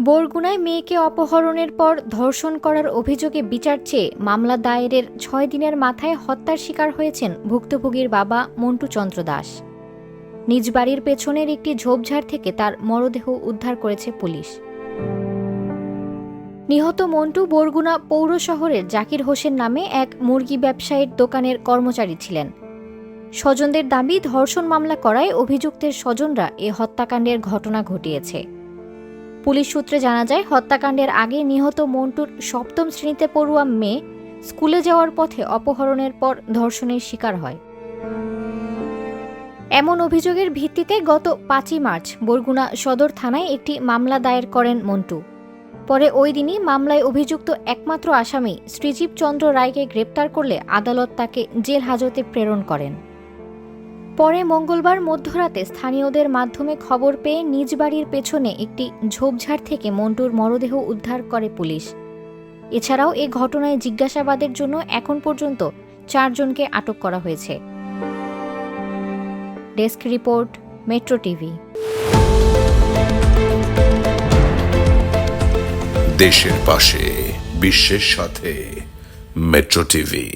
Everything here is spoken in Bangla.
বরগুনায় মেয়েকে অপহরণের পর ধর্ষণ করার অভিযোগে বিচার চেয়ে মামলা দায়েরের ছয় দিনের মাথায় হত্যার শিকার হয়েছেন ভুক্তভোগীর বাবা মন্টু চন্দ্র দাস। নিজ বাড়ির পেছনের একটি ঝোপঝাড় থেকে তার মরদেহ উদ্ধার করেছে পুলিশ। নিহত মন্টু বরগুনা পৌর শহরের জাকির হোসেন নামে এক মুরগি ব্যবসায়ীর দোকানের কর্মচারী ছিলেন। স্বজনদের দাবি, ধর্ষণ মামলা করায় অভিযুক্তের স্বজনরা এ হত্যাকাণ্ডের ঘটনা ঘটিয়েছে। পুলিশ সূত্রে জানা যায়, হত্যাকাণ্ডের আগে নিহত মন্টুর সপ্তম শ্রেণীতে পড়ুয়া মেয়ে স্কুলে যাওয়ার পথে অপহরণের পর ধর্ষণের শিকার হয়। এমন অভিযোগের ভিত্তিতে গত পাঁচই মার্চ বরগুনা সদর থানায় একটি মামলা দায়ের করেন মন্টু। পরে ওই দিনই মামলায় অভিযুক্ত একমাত্র আসামি শ্রীজীব চন্দ্র রায়কে গ্রেপ্তার করলে আদালত তাকে জেল হাজতে প্রেরণ করেন। পরে মঙ্গলবার মধ্যরাতে স্থানীয়দের মাধ্যমে খবর পেয়ে নিজ বাড়ির পেছনে একটি ঝোপঝাড় থেকে মন্টুর মরদেহ উদ্ধার করে পুলিশ। এছাড়াও এ ঘটনায় জিজ্ঞাসাবাদের জন্য এখন পর্যন্ত চারজনকে আটক করা হয়েছে। Desk report, metro TV. দেশের পাশে, বিশ্বের সাথে, মেট্রো টিভি।